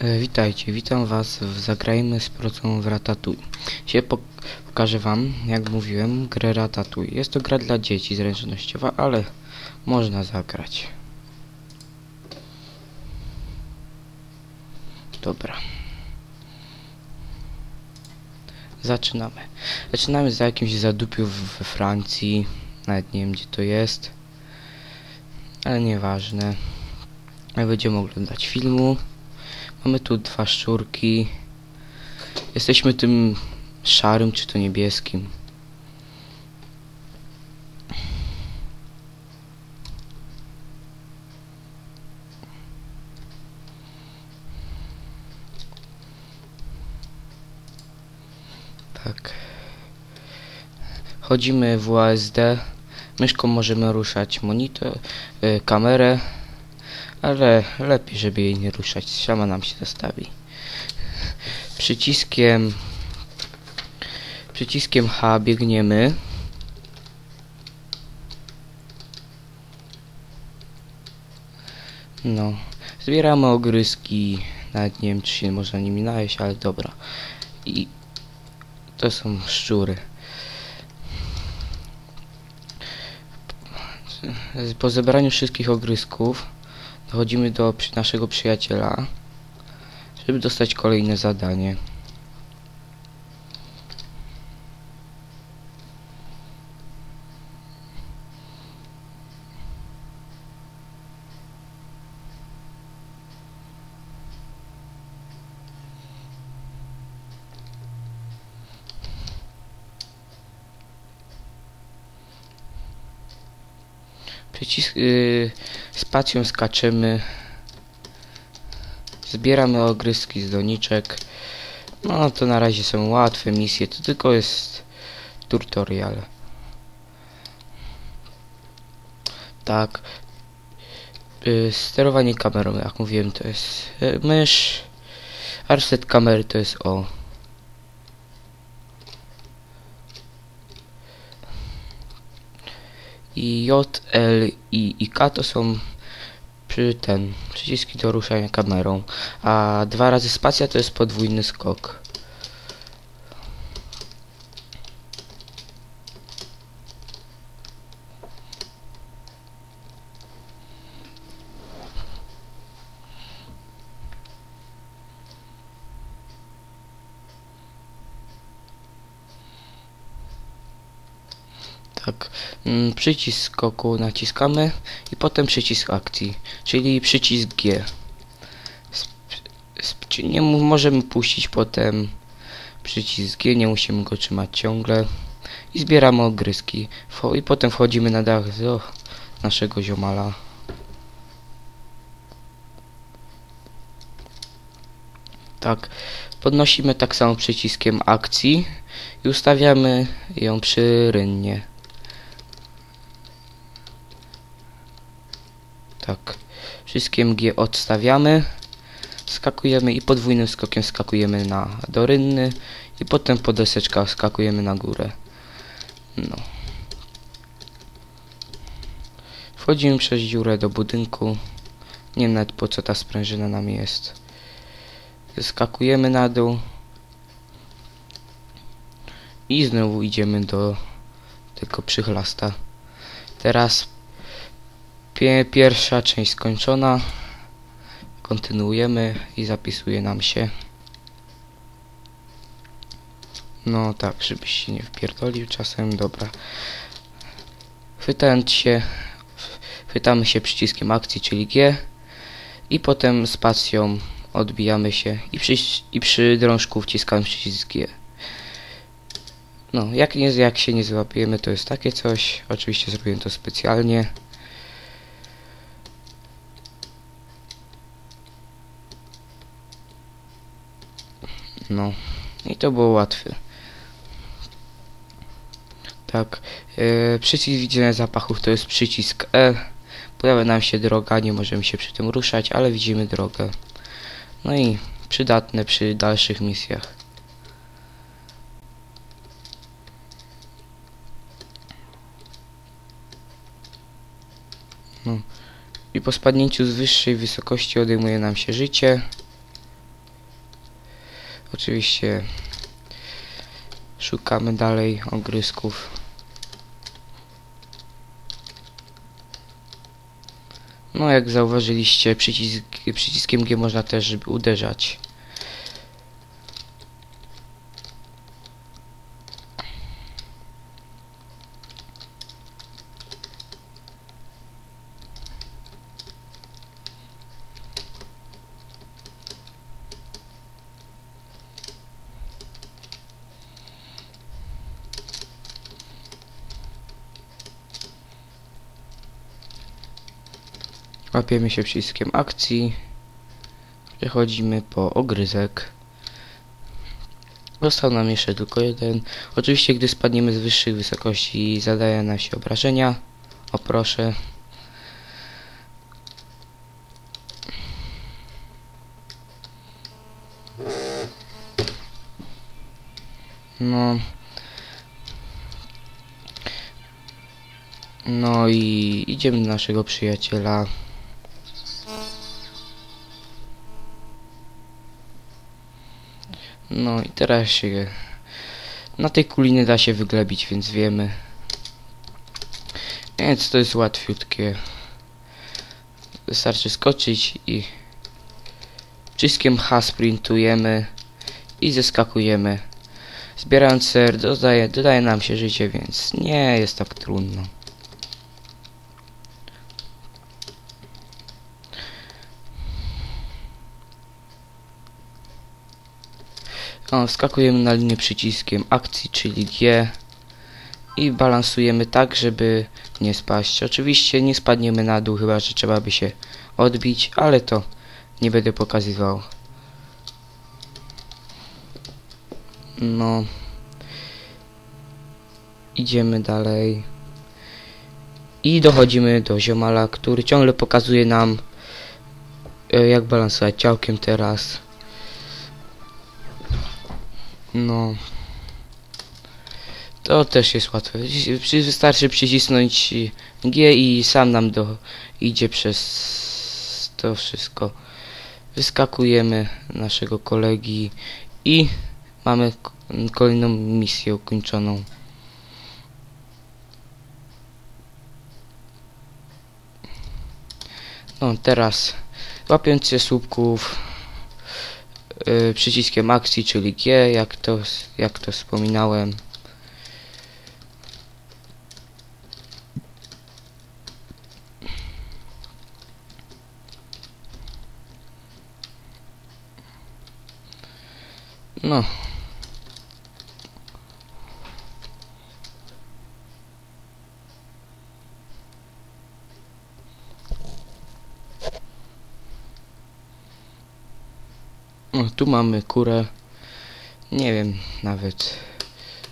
E, witajcie, witam was w Zagrajmy z procą w Ratatouille. Dzisiaj pok pokażę wam, jak mówiłem, grę Ratatouille. Jest to gra dla dzieci zręcznościowa, ale można zagrać. Dobra. Zaczynamy. Zaczynamy za jakimś zadupiu we Francji. Nawet nie wiem gdzie to jest. Ale nieważne. Będziemy oglądać filmu. Mamy tu dwa szczurki. Jesteśmy tym szarym czy to niebieskim. Tak. Chodzimy w UASD. Myszką możemy ruszać monitor, y, kamerę, ale lepiej, żeby jej nie ruszać. Sama nam się zastawi. Przyciskiem przyciskiem H biegniemy. No, zbieramy ogryski. Nawet nie wiem, czy się można nimi najeść, ale dobra. I to są szczury. Po zebraniu wszystkich ogrysków dochodzimy do naszego przyjaciela, żeby dostać kolejne zadanie. Przycisk yy, spacją skaczemy. Zbieramy ogryski z doniczek. No to na razie są łatwe misje, to tylko jest tutorial. Tak. Yy, sterowanie kamerą, jak mówiłem, to jest yy, mysz. A reset kamery to jest o. I J, L, I i K to są przy ten przyciski do ruszania kamerą, a dwa razy spacja to jest podwójny skok. Tak, mm, przycisk skoku naciskamy i potem przycisk akcji, czyli przycisk G. Sp nie możemy puścić potem przycisk G, nie musimy go trzymać ciągle. I zbieramy ogryski. Wcho I potem wchodzimy na dach do naszego ziomala. Tak, podnosimy tak samo przyciskiem akcji i ustawiamy ją przy rynnie. Tak. Wszystkim G odstawiamy. Skakujemy i podwójnym skokiem skakujemy na do rynny i potem po deseczkach skakujemy na górę. No. Wchodzimy przez dziurę do budynku. Nie wiem nawet po co ta sprężyna nam jest. Skakujemy na dół. I znowu idziemy do tego przychlasta. Teraz pierwsza część skończona. Kontynuujemy i zapisuje nam się. No tak, żebyś się nie wpierdolił czasem, dobra. Chwytając się, chwytamy się przyciskiem akcji, czyli G i potem spacją odbijamy się i przy, i przy drążku wciskamy przycisk G. No, jak, nie, jak się nie złapiemy, to jest takie coś. Oczywiście zrobiłem to specjalnie. No, i to było łatwe. Tak, yy, przycisk widzenia zapachów to jest przycisk E. Pojawia nam się droga, nie możemy się przy tym ruszać, ale widzimy drogę. No i przydatne przy dalszych misjach. No. I po spadnięciu z wyższej wysokości odejmuje nam się życie. Oczywiście szukamy dalej ogrysków. No jak zauważyliście, przycisk, przyciskiem G można też uderzać. Łapiemy się przyciskiem akcji. Przechodzimy po ogryzek. Został nam jeszcze tylko jeden. Oczywiście, gdy spadniemy z wyższych wysokości, zadaje nam się obrażenia. O proszę. No. No i idziemy do naszego przyjaciela. No i teraz się... Na tej kuli nie da się wyglebić, więc wiemy. Więc to jest łatwiutkie. Wystarczy skoczyć i... Wszystkim H sprintujemy i zeskakujemy. Zbierając ser dodaje, dodaje nam się życie, więc nie jest tak trudno. O, wskakujemy na linię przyciskiem akcji, czyli G i balansujemy tak, żeby nie spaść. Oczywiście nie spadniemy na dół, chyba że trzeba by się odbić, ale to nie będę pokazywał. No. Idziemy dalej. I dochodzimy do ziomala, który ciągle pokazuje nam e, jak balansować ciałkiem teraz. No. To też jest łatwe. Wys- Wystarczy przycisnąć G i sam nam do idzie przez to wszystko. Wyskakujemy naszego kolegi i mamy kolejną misję ukończoną. No teraz łapiąc się słupków przyciskiem akcji, czyli G, jak to, jak to wspominałem. No. Tu mamy kurę. Nie wiem nawet,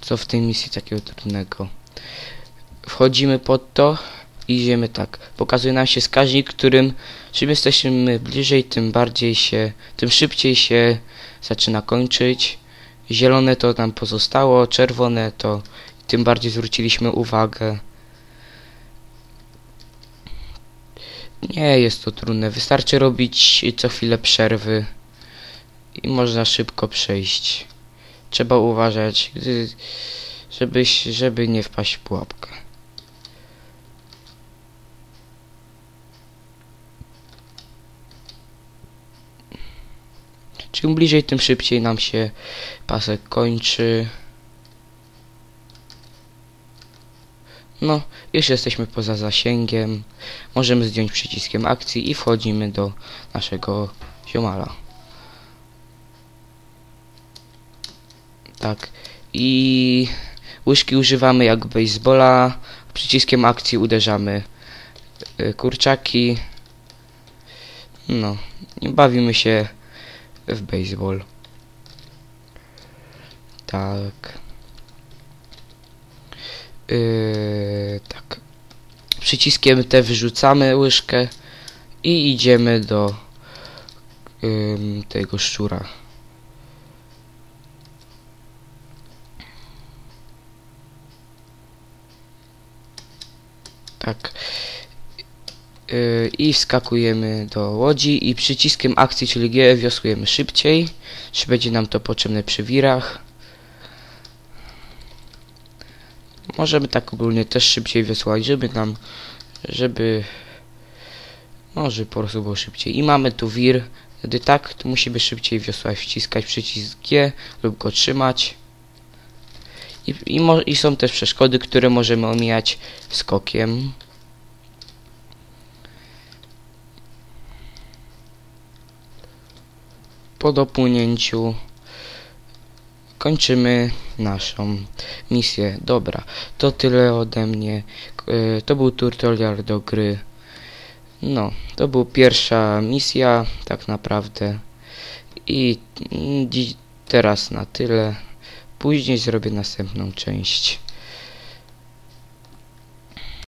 co w tej misji takiego trudnego. Wchodzimy pod to i idziemy tak. Pokazuje nam się wskaźnik, którym czym jesteśmy bliżej, tym bardziej się, tym szybciej się zaczyna kończyć. Zielone to nam pozostało, czerwone to tym bardziej zwróciliśmy uwagę. Nie jest to trudne, wystarczy robić co chwilę przerwy i można szybko przejść. Trzeba uważać, gdy, żebyś, żeby nie wpaść w pułapkę. Czym bliżej, tym szybciej nam się pasek kończy. No, już jesteśmy poza zasięgiem. Możemy zdjąć przyciskiem akcji i wchodzimy do naszego ziomala. Tak. I łyżki używamy jak baseballa. Przyciskiem akcji uderzamy y, kurczaki. No, i bawimy się w baseball. Tak. Yy, tak. Przyciskiem T wyrzucamy łyżkę i idziemy do ym, tego szczura. Tak. Yy, I wskakujemy do łodzi i przyciskiem akcji, czyli G, wiosłujemy szybciej. Czy będzie nam to potrzebne przy wirach. Możemy tak ogólnie też szybciej wiosłować, żeby nam, żeby, może po prostu było szybciej. I mamy tu wir, wtedy tak, to musimy szybciej wiosłować, wciskać przycisk G lub go trzymać. I, i, I są też przeszkody, które możemy omijać skokiem. Po dopłynięciu kończymy naszą misję. Dobra, to tyle ode mnie. Y, To był tutorial do gry. No, to była pierwsza misja, tak naprawdę. I teraz na tyle. Później zrobię następną część.